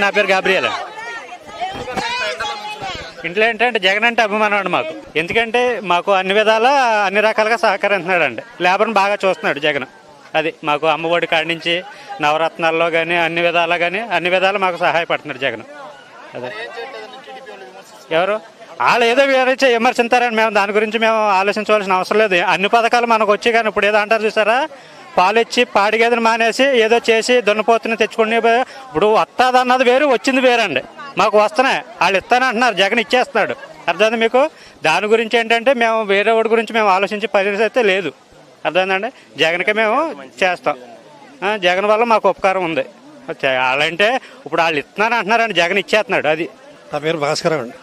నా పేరు గాబ్రియల్. ఇంట్లో ఏంటంటే జగన్ అంటే అభిమానం అండి మాకు. ఎందుకంటే మాకు అన్ని విధాల అన్ని రకాలుగా సహకరిస్తున్నాడు అండి లేబర్ని బాగా చూస్తున్నాడు జగన్. అది మాకు అమ్మఒడి కాడి నుంచి నవరత్నాల్లో కానీ అన్ని విధాలా కానీ అన్ని విధాలు మాకు సహాయపడుతున్నాడు జగన్. అదే. ఎవరు? వాళ్ళు ఏదో వివరించి విమర్శించారని మేము దాని గురించి మేము ఆలోచించవలసిన అవసరం లేదు. అన్ని పథకాలు మనకు వచ్చి కానీ ఇప్పుడు ఏదో అంటారు చూసారా? పాలు ఇచ్చి పాడి గేదెలు మానేసి ఏదో చేసి దున్నపోతుని తెచ్చుకుని ఇప్పుడు వస్తుంది అన్నది వేరు వచ్చింది వేరండి. మాకు వస్తున్నాయి. వాళ్ళు ఇస్తానంటున్నారు జగన్ ఇచ్చేస్తున్నాడు. అర్థమైంది మీకు? దాని గురించి ఏంటంటే మేము వేరే వాడి గురించి మేము ఆలోచించే పరిస్థితి అయితే లేదు. అర్థమైందండి? జగన్కే మేము చేస్తాం. జగన్ వల్ల మాకు ఉపకారం ఉంది. వాళ్ళంటే ఇప్పుడు వాళ్ళు ఇస్తున్నారు అంటున్నారండి. జగన్ ఇచ్చేస్తున్నాడు అది. నా పేరు భాస్కర్ అండి.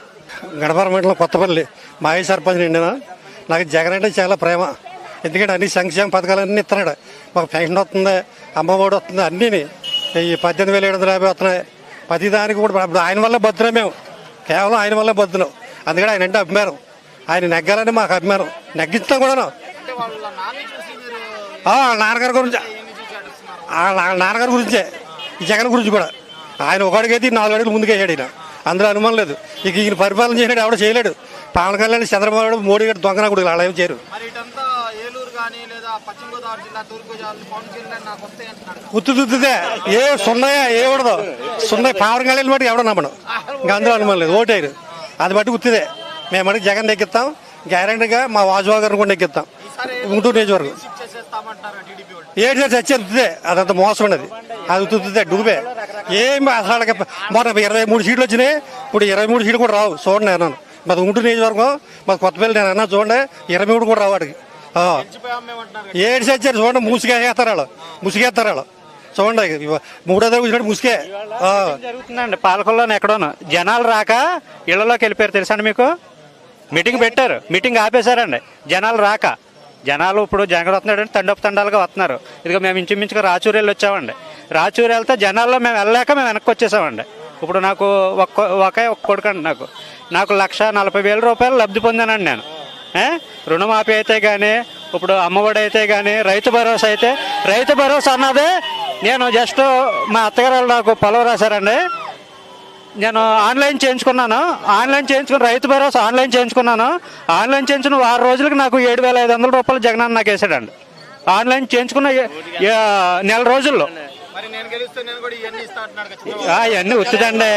గడపర మండలం కొత్తపల్లి. మాయ సర్పంచ్ నిండిన నాకు జగన్ అంటే చాలా ప్రేమ. ఎందుకంటే అన్ని సంక్షేమ పథకాలన్నీ ఇస్తున్నాడు. మాకు పెన్షన్ వస్తుంది అమ్మఒడి వస్తుంది అన్నీని. ఈ పద్దెనిమిది వేల ఏడు వందల యాభై వస్తున్నాయి. ప్రతి దానికి కూడా ఇప్పుడు ఆయన వల్ల బతున్నాం మేము. కేవలం ఆయన వల్ల బతున్నాం అందుకని ఆయన అంటే అభిమానం. ఆయన నెగ్గాలని మాకు అభిమానం. నెగ్గిస్తాం కూడాను. వాళ్ళ నాన్నగారి గురించి. వాళ్ళ వాళ్ళ నాన్నగారి గురించే. ఈ జగన్ గురించి కూడా. ఆయన ఒక అడుగైతే నాలుగు అడుగులు ముందుకు వేసాడు ఈయన. అందులో అనుమానం లేదు. ఇక ఈయన పరిపాలన చేసినాడు ఎవడో చేయలేడు. పవన్ కళ్యాణ్ చంద్రబాబు నాయుడు, మోడీ గారు దొంగన కూడా అలా ఏం చేయరు. కానీ లేదా పశ్చిమ గోదావరి జిల్లా తూర్పు గోదావరి పవన్ కళ్యాణ్ నాకు వస్తాయి అంటున్నాడు. ఉత్తుతుద్దే ఏ సున్నాయా ఏ ఉండదు సున్నాయి పవన్ కళ్యాణ్ బట్టి ఎవడో నమ్మడం ఇంకా అందులో అనుమానం లేదు ఓటేరు. అది బట్టి ఉత్తిదే. మేము మటుకు జగన్ నెగ్గిస్తాం. గ్యారంటీగా మా వాజువా గారిని కూడా నెగ్గిస్తాం. గుంటూరు నియోజకవర్గం. ఏడు చేసి వచ్చేది ఉత్తిదే. అదంత మోసం ఉన్నది. అది ఉత్తుదే డూబే. ఏం అసలు మొన్న ఇరవై మూడు సీట్లు వచ్చినాయి. ఇప్పుడు ఇరవై మూడు సీట్లు కూడా రావు. చూడండి నేను. మాది గుంటూరు నియోజకవర్గం. మాది కొత్తపల్లి నేను అన్నా చూడండి. ఇరవై మూడు కూడా రావు వాడికి. ఏడు చచ్చారు చూడండి ముసుగేస్తారు వాళ్ళు. ముసుగేస్తారు వాళ్ళు. చూడండి ఇవ- మూడో దగ్గర కూర్చున్నాడు ముసుగే. జరుగుతుందండి? పాలకొల్లోనే ఎక్కడోను. జనాలు రాక ఇళ్ళలోకి వెళ్ళిపోయారు తెలుసా అండి మీకు? మీటింగ్ పెట్టారు. మీటింగ్ ఆపేశారండి. జనాలు రాక. జనాలు ఇప్పుడు జగన్ వస్తున్నాడు అంటే తండపు తండాలుగా వస్తున్నారు. ఇదిగో మేము ఇంచుమించుగా రాచూరు వెళ్ళి వచ్చామండి. రాచూరు వెళ్తే జనాల్లో మేము వెళ్ళలేక మేము వెనక్కి వచ్చేసామండి. ఇప్పుడు నాకు ఒక్క ఒకే ఒక్క కొడుకు అండి నాకు. నాకు లక్ష నలభై వేల రూపాయలు లబ్ధి పొందానండి నేను? రుణమాఫీ అయితే కానీ ఇప్పుడు అమ్మఒడి అయితే కానీ రైతు భరోసా అయితే రైతు భరోసా అన్నదే నేను జస్ట్ మా అత్తగారు వాళ్ళు నాకు పొలం రాశారండి. నేను ఆన్లైన్ చేయించుకున్నాను. ఆన్లైన్ చేయించుకుని రైతు భరోసా ఆన్లైన్ చేయించుకున్నాను. ఆన్లైన్ చేయించుకున్న వారం రోజులకు నాకు ఏడు వేల ఐదు వందల రూపాయలు జగన్ నాకు వేసాడండి. ఆన్లైన్ చేయించుకున్న నెల రోజుల్లో. అవన్నీ వచ్చిందండి.